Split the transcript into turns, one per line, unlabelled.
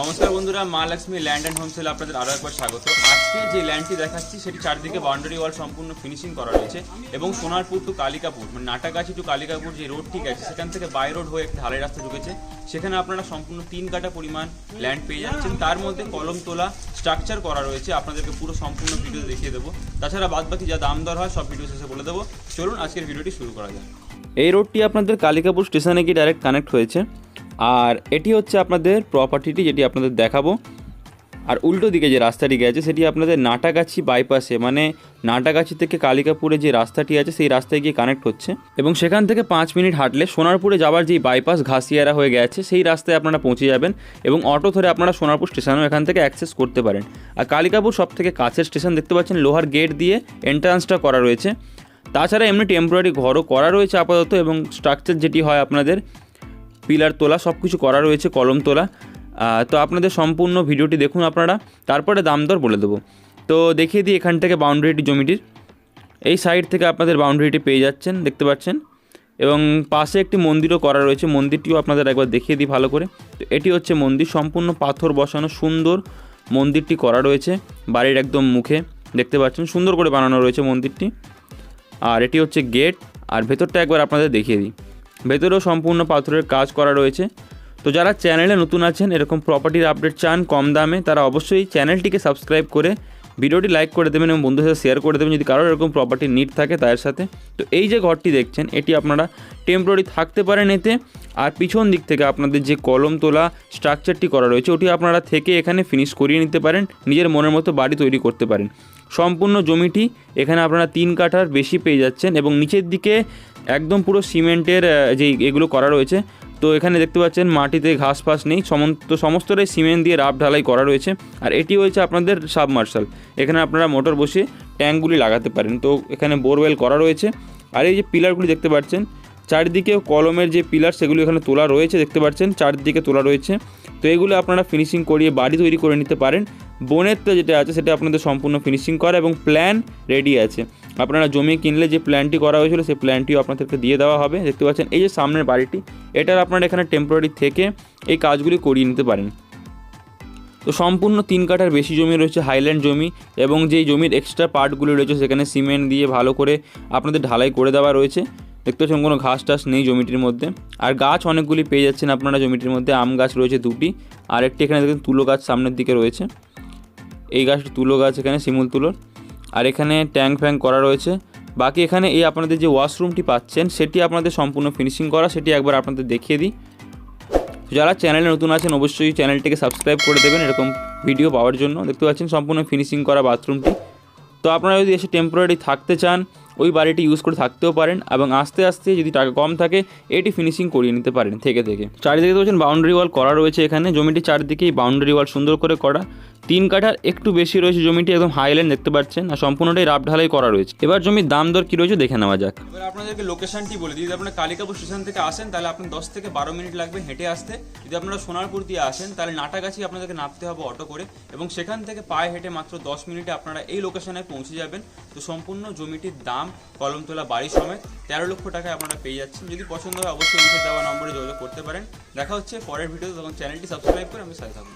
নমস্কার বন্ধুরা, মা লক্ষ্মী ল্যান্ড অ্যান্ড হোমসেল আপনাদের আরও একবার স্বাগত। আজকে যে ল্যান্ডটি দেখাচ্ছি, সেটি চারদিকে বাউন্ডারি ওয়াল সম্পূর্ণ ফিনিশিং করা রয়েছে এবং সোনারপুর টু কালিকাপুর মানে নাটাগাছি টু কালিকাপুর যে রোডটি গেছে সেখান থেকে বাই রোড হয়ে একটা ঢালাই রাস্তা ঢুকেছে। সেখানে আপনারা সম্পূর্ণ তিন কাটা পরিমাণ ল্যান্ড পেয়ে যাচ্ছেন। তার মধ্যে কলম তোলা স্ট্রাকচার করা রয়েছে, আপনাদেরকে পুরো সম্পূর্ণ ভিডিও দেখিয়ে দেবো। তাছাড়া বাদ বাকি যা দাম দর হয়, সব ভিডিও শেষে বলে দেবো। চলুন, আজকের ভিডিওটি শুরু করা যাক। এই রোডটি আপনাদের কালিকাপুর স্টেশনে গিয়ে ডাইরেক্ট কানেক্ট হয়েছে। আর এটি হচ্ছে আপনাদের প্রপার্টিটি যেটি আপনাদের দেখাবো। আর উল্টো দিকে যে রাস্তাটি গেছে, সেটি আপনাদের নাটাগাছি বাইপাসে মানে নাটাগাছি থেকে কালিকাপুরে যে রাস্তাটি আছে, সেই রাস্তায় গিয়ে কানেক্ট হচ্ছে। এবং সেখান থেকে পাঁচ মিনিট হাঁটলে সোনারপুরে যাওয়ার যেই বাইপাস ঘাসিয়ারা হয়ে গেছে, সেই রাস্তায় আপনারা পৌঁছে যাবেন এবং অটো ধরে আপনারা সোনারপুর স্টেশনও এখান থেকে অ্যাক্সেস করতে পারেন। আর কালিকাপুর সব থেকে কাছের স্টেশন দেখতে পাচ্ছেন, লোহার গেট দিয়ে এন্ট্রান্সটা করা রয়েছে। তাছাড়া এমনি টেম্পোরারি ঘরও করা রয়েছে আপাতত এবং স্ট্রাকচার যেটি হয় আপনাদের পিলার তোলা সব কিছু করা রয়েছে, কলম তোলা। তো আপনাদের সম্পূর্ণ ভিডিওটি দেখুন আপনারা। তারপরে দাম দর বলে দেবো। তো দেখিয়ে দিই এখান থেকে বাউন্ডারিটি জমিটির। এই সাইড থেকে আপনাদের বাউন্ডারিটি পেয়ে যাচ্ছেন, দেখতে পাচ্ছেন। এবং পাশে একটি মন্দিরও করা রয়েছে। মন্দিরটিও আপনাদের একবার দেখিয়ে দিই ভালো করে। তো এটি হচ্ছে মন্দির। সম্পূর্ণ পাথর বসানো, সুন্দর মন্দিরটি করা রয়েছে বাড়ির একদম মুখে। দেখতে পাচ্ছেন, সুন্দর করে বানানো রয়েছে মন্দিরটি। আর এটি হচ্ছে গেট। আর ভেতরটা একবার আপনাদের দেখিয়ে দিই। ভেতরেও সম্পূর্ণ পাথরের কাজ করা রয়েছে। তো যারা চ্যানেলে নতুন আছেন, এরকম প্রপার্টির আপডেট চান কম দামে, তারা অবশ্যই চ্যানেলটিকে সাবস্ক্রাইব করে ভিডিওটি লাইক করে দেবেন এবং বন্ধুদের সাথে শেয়ার করে দেবেন। যদি কারোর এরকম প্রপার্টি নিট থাকে তার সাথে। তো এই যে ঘরটি দেখছেন, এটি আপনারা টেম্পোরারি থাকতে পারেন এতে। আর পিছন দিক থেকে আপনাদের যে কলম তোলা স্ট্রাকচারটি করা রয়েছে, ওটি আপনারা থেকে এখানে ফিনিশ করিয়ে নিতে পারেন, নিজের মনের মতো বাড়ি তৈরি করতে পারেন। সম্পূর্ণ জমিটি এখানে আপনারা তিন কাঠার বেশি পেয়ে যাচ্ছেন এবং নিচের দিকে একদম পুরো সিমেন্টের যে এগুলো করা রয়েছে তো এখানে দেখতে পাচ্ছেন, মাটিতে ঘাস ফাস নেই সমস্ত সমস্তটাই সিমেন্ট দিয়ে রাফ ঢালাই করা রয়েছে। আর এটি হয়েছে আপনাদের সাবমার্শাল। এখানে আপনারা মোটর বসিয়ে ট্যাঙ্কগুলি লাগাতে পারেন। তো এখানে বোরওয়েল করা রয়েছে। আর এই যে পিলারগুলি দেখতে পাচ্ছেন চারিদিকে কলমের যে পিলার, সেগুলি এখানে তোলা রয়েছে, দেখতে পাচ্ছেন, চারদিকে তোলা রয়েছে। তো এগুলো আপনারা ফিনিশিং করিয়ে বাড়ি তৈরি করে নিতে পারেন। বোনেরটা যেটা আছে, সেটা আপনাদের সম্পূর্ণ ফিনিশিং করা এবং প্ল্যান রেডি আছে। আপনারা জমি কিনলে যে প্ল্যানটি করা হয়েছিল, সেই প্ল্যানটিও আপনাদেরকে দিয়ে দেওয়া হবে। দেখতে পাচ্ছেন, এই যে সামনের বাড়িটি এটার আপনারা এখানে টেম্পোরারি থেকে এই কাজগুলি করিয়ে নিতে পারেন। তো সম্পূর্ণ তিন কাঠার বেশি জমি রয়েছে হাইল্যান্ড জমি, এবং যেই জমির এক্সট্রা পার্টগুলি রয়েছে, সেখানে সিমেন্ট দিয়ে ভালো করে আপনাদের ঢালাই করে দেওয়া রয়েছে। দেখতে পাচ্ছেন, কোনো ঘাস টাস নেই জমিটির মধ্যে। আর গাছ অনেকগুলি পেয়ে যাচ্ছেন আপনারা জমিটির মধ্যে। আম গাছ রয়েছে দুটি আর একটি এখানে দেখেন তুলো গাছ সামনের দিকে রয়েছে। এই গাছটি তুলো গাছ এখানে শিমুল তুলোর। আর এখানে ট্যাঙ্ক ফ্যাঙ্ক করা রয়েছে। বাকি এখানে এই আপনাদের যে ওয়াশরুমটি পাচ্ছেন, সেটি আপনাদের সম্পূর্ণ ফিনিশিং করা। সেটি একবার আপনাদের দেখিয়ে দিই। যারা চ্যানেলে নতুন আছেন, অবশ্যই চ্যানেলটিকে সাবস্ক্রাইব করে দেবেন। এরকম ভিডিও পাওয়ার জন্য। দেখতে পাচ্ছেন সম্পূর্ণ ফিনিশিং করা বাথরুমটি। তো আপনারা যদি এসে টেম্পোরারি থাকতে চান ওই বাড়িটি ইউজ করে থাকতেও পারেন এবং আস্তে আস্তে যদি টাকা কম থাকে, এটি ফিনিশিং করিয়ে নিতে পারেন থেকে থেকে। চারিদিকে বলছেন বাউন্ডারি ওয়াল করা রয়েছে এখানে। জমিটি চারদিকেই বাউন্ডারি ওয়াল সুন্দর করে করা। তিন কাঠার একটু বেশি রয়েছে জমিটি, একদম হাইল্যান্ড দেখতে পাচ্ছেন আর সম্পূর্ণটাই রাফ ঢালাই করা রয়েছে। এবার জমির দাম দর কি রয়েছে দেখে নেওয়া যাক। এবার আপনাদেরকে লোকেশনটি বলে দিই। যদি আপনারা কালিকাপুর স্টেশন থেকে আসেন, তাহলে আপনি দশ থেকে বারো মিনিট লাগবে হেঁটে আসতে। যদি আপনারা সোনারপুর দিয়ে আসেন, তাহলে নাটাগাছি আপনাদেরকে নামতে হবে অটো করে এবং সেখান থেকে পায়ে হেঁটে মাত্র দশ মিনিটে আপনারা এই লোকেশনে পৌঁছে যাবেন। তো সম্পূর্ণ জমিটির দাম কলমতলা বাড়ি সমেত তেরো লক্ষ টাকায় আপনারা পেয়ে যাচ্ছেন। যদি পছন্দ হয়, অবশ্যই নিচে দেওয়া নম্বরে যোগাযোগ করতে পারেন। দেখা হচ্ছে পরের ভিডিওতে, তখন চ্যানেলটি সাবস্ক্রাইব করে আমি সাথে থাকুন।